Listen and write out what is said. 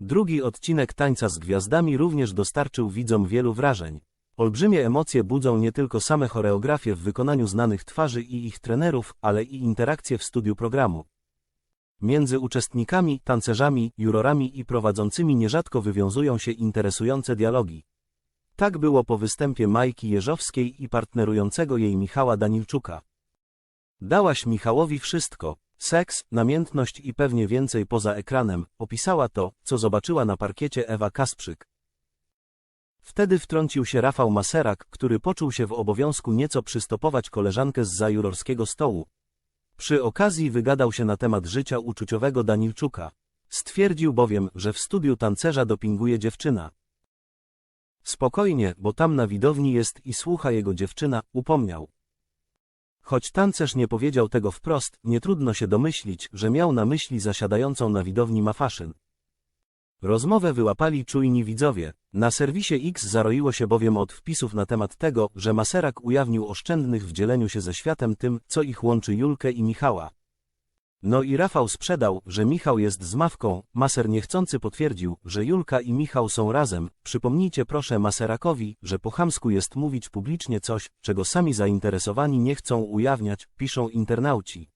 Drugi odcinek Tańca z Gwiazdami również dostarczył widzom wielu wrażeń. Olbrzymie emocje budzą nie tylko same choreografie w wykonaniu znanych twarzy i ich trenerów, ale i interakcje w studiu programu. Między uczestnikami, tancerzami, jurorami i prowadzącymi nierzadko wywiązują się interesujące dialogi. Tak było po występie Majki Jeżowskiej i partnerującego jej Michała Danilczuka. Dałaś Michałowi wszystko, seks, namiętność i pewnie więcej poza ekranem, opisała to, co zobaczyła na parkiecie Ewa Kasprzyk. Wtedy wtrącił się Rafał Maserak, który poczuł się w obowiązku nieco przystopować koleżankę z zajurorskiego stołu. Przy okazji wygadał się na temat życia uczuciowego Danilczuka. Stwierdził bowiem, że w studiu tancerza dopinguje dziewczyna. Spokojnie, bo tam na widowni jest i słucha jego dziewczyna, upomniał. Choć tancerz nie powiedział tego wprost, nie trudno się domyślić, że miał na myśli zasiadającą na widowni Mafaszyn. Rozmowę wyłapali czujni widzowie. Na serwisie X zaroiło się bowiem od wpisów na temat tego, że Maserak ujawnił oszczędnych w dzieleniu się ze światem tym, co ich łączy Julkę i Michała. No i Rafał sprzedał, że Michał jest z Mawką, Maser niechcący potwierdził, że Julka i Michał są razem. Przypomnijcie proszę Maserakowi, że po chamsku jest mówić publicznie coś, czego sami zainteresowani nie chcą ujawniać, piszą internauci.